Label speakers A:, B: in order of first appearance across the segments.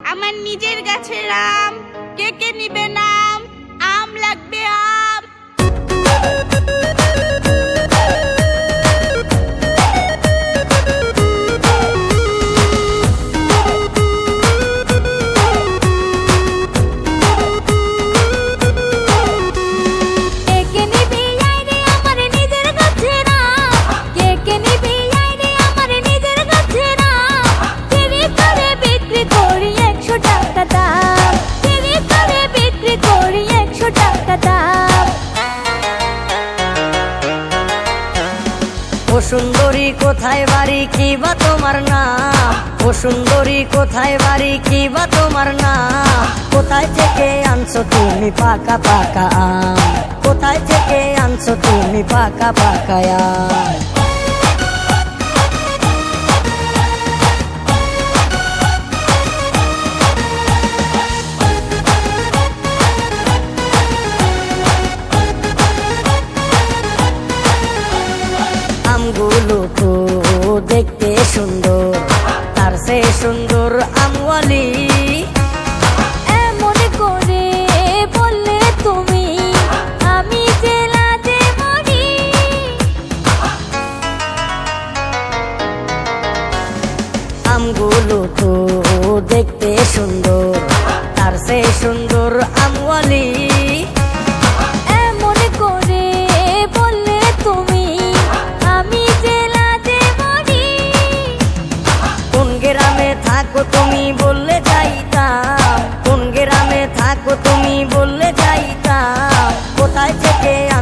A: আমার নিজের গাছের আম কে কে নিবে নাম
B: সুন্দরী, কোথায় বাড়ি? কি বা তোমার নাম? ও সুন্দরী, কোথায় বাড়ি? কি বা তোমার নাম? কোথায় থেকে আনছো তুমি পাকা পাকা আম? কোথায় থেকে আনছো তুমি পাকা পাকা আম? সে সুন্দর আমওয়ালি।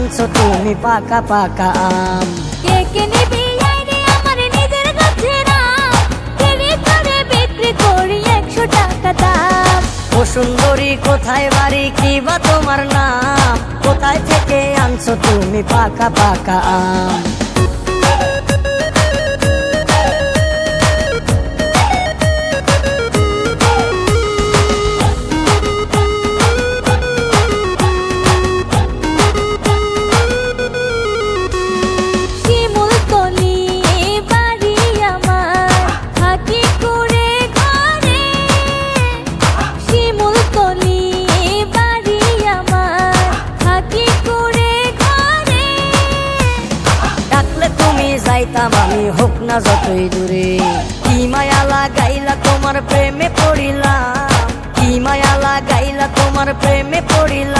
B: আনছো তুমি পাকা পাকা আম।
C: কে কে নিবি আয় রে আমার নিজের কাছে না। কিনে করে বিক্রি করি একশো টাকা দাম।
B: ও সুন্দরী কোথায় বাড়ি কি বা তোমার নাম? কোথায় থেকে আনছো তুমি পাকা পাকা আম? তুমি যাইতাম আমি, হোক না যতই দূরে। কি মায়া লাগাইলা তোমার প্রেমে পড়িলাম? কি মায়া লাগাইলা তোমার প্রেমে পড়িলাম?